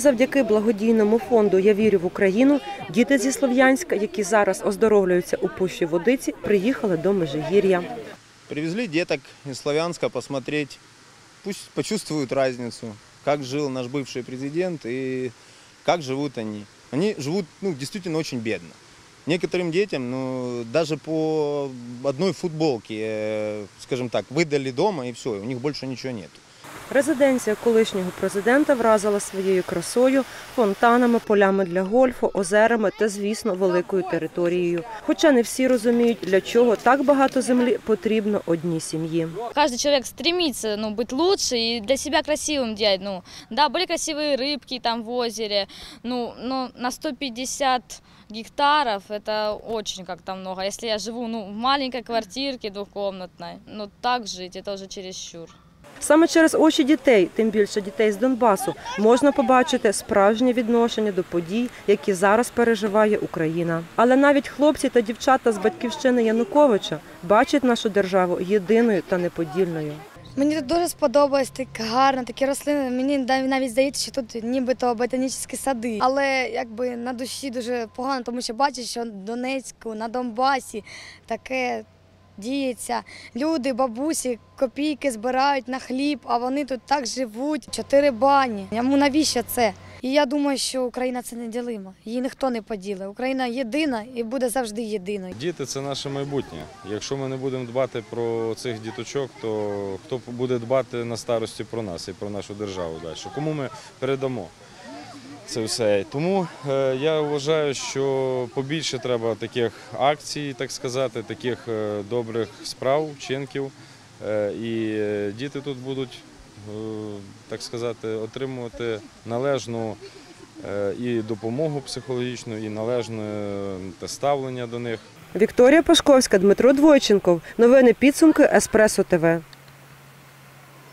Завдяки благодійному фонду Я вірю в Україну діти зі Слов'янська, які зараз оздоровлюються у пущі водиці, приїхали до Межигір'я. Привезли деток из Славянска посмотреть, пусть почувствуют разницу, как жил наш бывший президент и как живут они. Они живут ну, действительно очень бедно. Некоторым детям ну, даже по одной футболке, э, скажем так, выдали дома и все, у них больше ничего нет. Резиденція колишнього президента вразила своєю красою, фонтанами, полями для гольфу, озерами та, звісно, великою територією. Хоча не всі розуміють, для чого так багато землі потрібно одній сім'ї. Каждый человек стремится, ну, быть лучше и для себя красивым делать, ну, да, были красивые рыбки там в озере, ну, но на 150 гектаров это очень как-то много. Если я живу, ну, в маленькой квартирке двухкомнатной, ну, так жить, это уже чересчур. Саме через очі дітей, тим більше дітей з Донбасу, можна побачити справжнє відношення до подій, які зараз переживає Україна. Але навіть хлопці та дівчата з батьківщини Януковича бачать нашу державу єдиною та неподільною. Мені тут дуже сподобалось, так гарно, такі рослини. Мені навіть здається, що тут нібито ботанічні сади. Але якби на душі дуже погано, тому що бачиш, що в Донецьку, на Донбасі таке діється. Люди, бабусі, копійки збирають на хліб, а вони тут так живуть. Чотири бані. Йому навіщо це? І я думаю, що Україна це неділима. Її ніхто не поділить. Україна єдина і буде завжди єдиною. Діти це наше майбутнє. Якщо ми не будемо дбати про цих діточок, то хто буде дбати на старості про нас і про нашу державу далі? Кому ми передамо це все? Тому е, я вважаю, що побільше треба таких акцій, так сказати, таких е, добрих справ, вчинків. Е, і діти тут будуть, так сказати, отримувати належну і допомогу психологічну, і належне ставлення до них. Вікторія Пашковська, Дмитро Двойченков. Новини підсумки Еспресо ТВ.